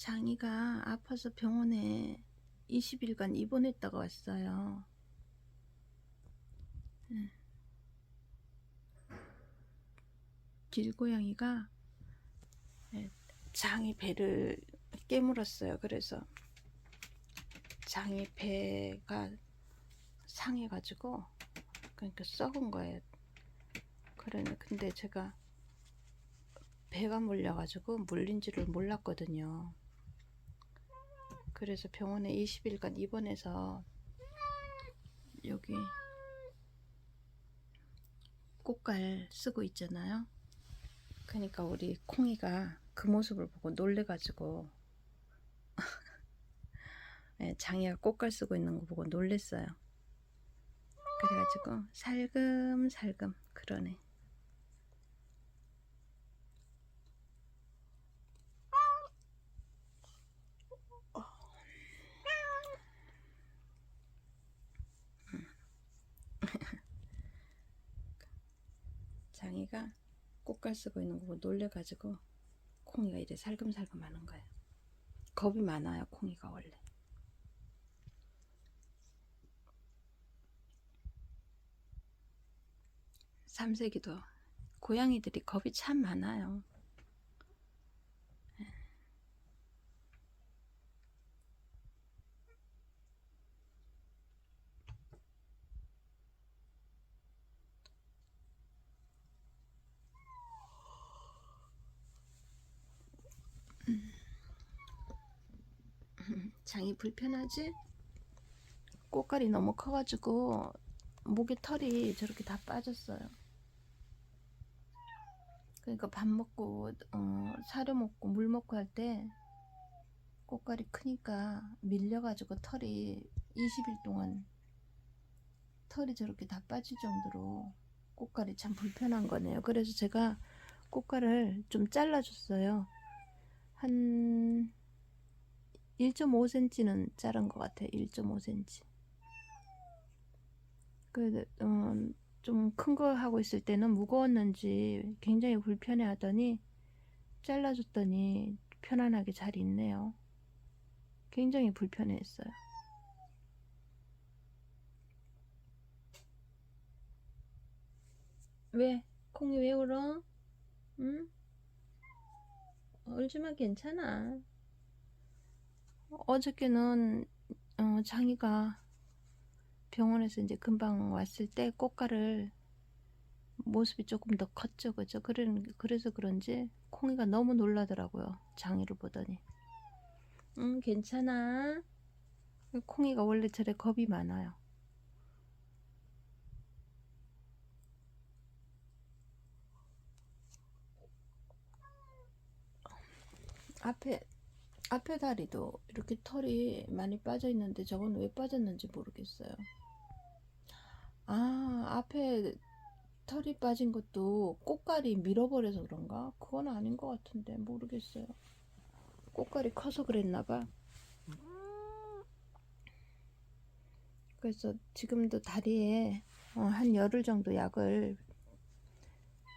장이가 아파서 병원에 20일간 입원했다가 왔어요. 응. 길고양이가 네, 장이 배를 깨물었어요. 그래서 장이 배가 상해가지고 그러니까 썩은 거예요. 그래 근데 제가 배가 물려가지고 물린 줄을 몰랐거든요. 그래서 병원에 20일간 입원해서 여기 꽃갈 쓰고 있잖아요. 그러니까 우리 콩이가 그 모습을 보고 놀래가지고 예, 장이가 꽃갈 쓰고 있는 거 보고 놀랬어요. 그래가지고 살금살금 그러네. 장이가 꽃갈 쓰고 있는 거 보고 놀래가지고 콩이가 이래 살금살금 하는 거예요. 겁이 많아요, 콩이가 원래. 삼세기도 고양이들이 겁이 참 많아요. 장이 불편하지? 꽃갈이 너무 커가지고 목에 털이 저렇게 다 빠졌어요. 그러니까 밥 먹고 어, 사료 먹고 물 먹고 할때 꽃갈이 크니까 밀려가지고 털이 20일 동안 털이 저렇게 다 빠질 정도로 꽃갈이 참 불편한 거네요. 그래서 제가 꽃갈을 좀 잘라줬어요. 한 1.5cm는 자른 것 같아요. 1.5cm. 그, 어, 좀큰 거 하고 있을 때는 무거웠는지 굉장히 불편해 하더니 잘라줬더니 편안하게 잘 있네요. 굉장히 불편해 했어요. 왜? 콩이 왜 울어? 응? 울지마 괜찮아. 어저께는 어, 장이가 병원에서 이제 금방 왔을 때 꽃가를 모습이 조금 더 컸죠, 그죠? 그래, 그래서 그런지 콩이가 너무 놀라더라고요. 장이를 보더니. 응, 괜찮아. 콩이가 원래 저래 겁이 많아요. 앞에 앞에 다리도 이렇게 털이 많이 빠져 있는데 저건 왜 빠졌는지 모르겠어요. 아, 앞에 털이 빠진 것도 꽃갈이 밀어버려서 그런가? 그건 아닌 것 같은데 모르겠어요. 꽃갈이 커서 그랬나봐. 그래서 지금도 다리에 어, 한 열흘 정도 약을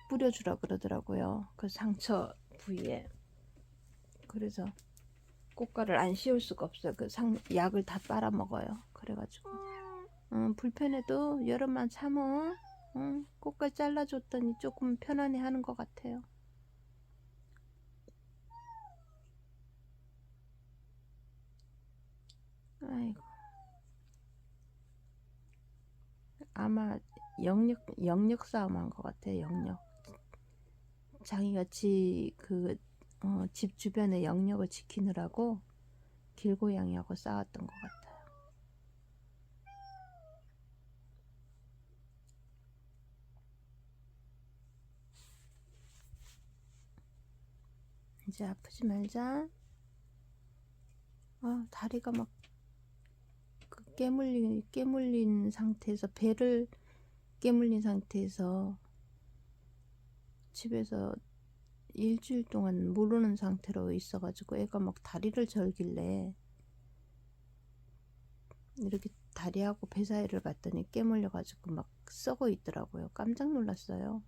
뿌려주라 그러더라고요. 그 상처 부위에. 그래서 꽃가를 안 씌울 수가 없어요. 그 상, 약을 다 빨아 먹어요. 그래가지고. 음, 불편해도 여름만 참어. 음, 꽃가 잘라줬더니 조금 편안해 하는 것 같아요. 아이고. 아마 영역, 영역 싸움 한 것 같아요. 영역. 장이같이 그 어, 집 주변의 영역을 지키느라고 길고양이하고 싸웠던 것 같아요. 이제 아프지 말자. 아, 다리가 막그 깨물린, 깨물린 상태에서 배를 깨물린 상태에서 집에서 일주일 동안 모르는 상태로 있어가지고 애가 막 다리를 절길래 이렇게 다리하고 배 사이를 봤더니 깨물려가지고 막 썩어 있더라고요. 깜짝 놀랐어요.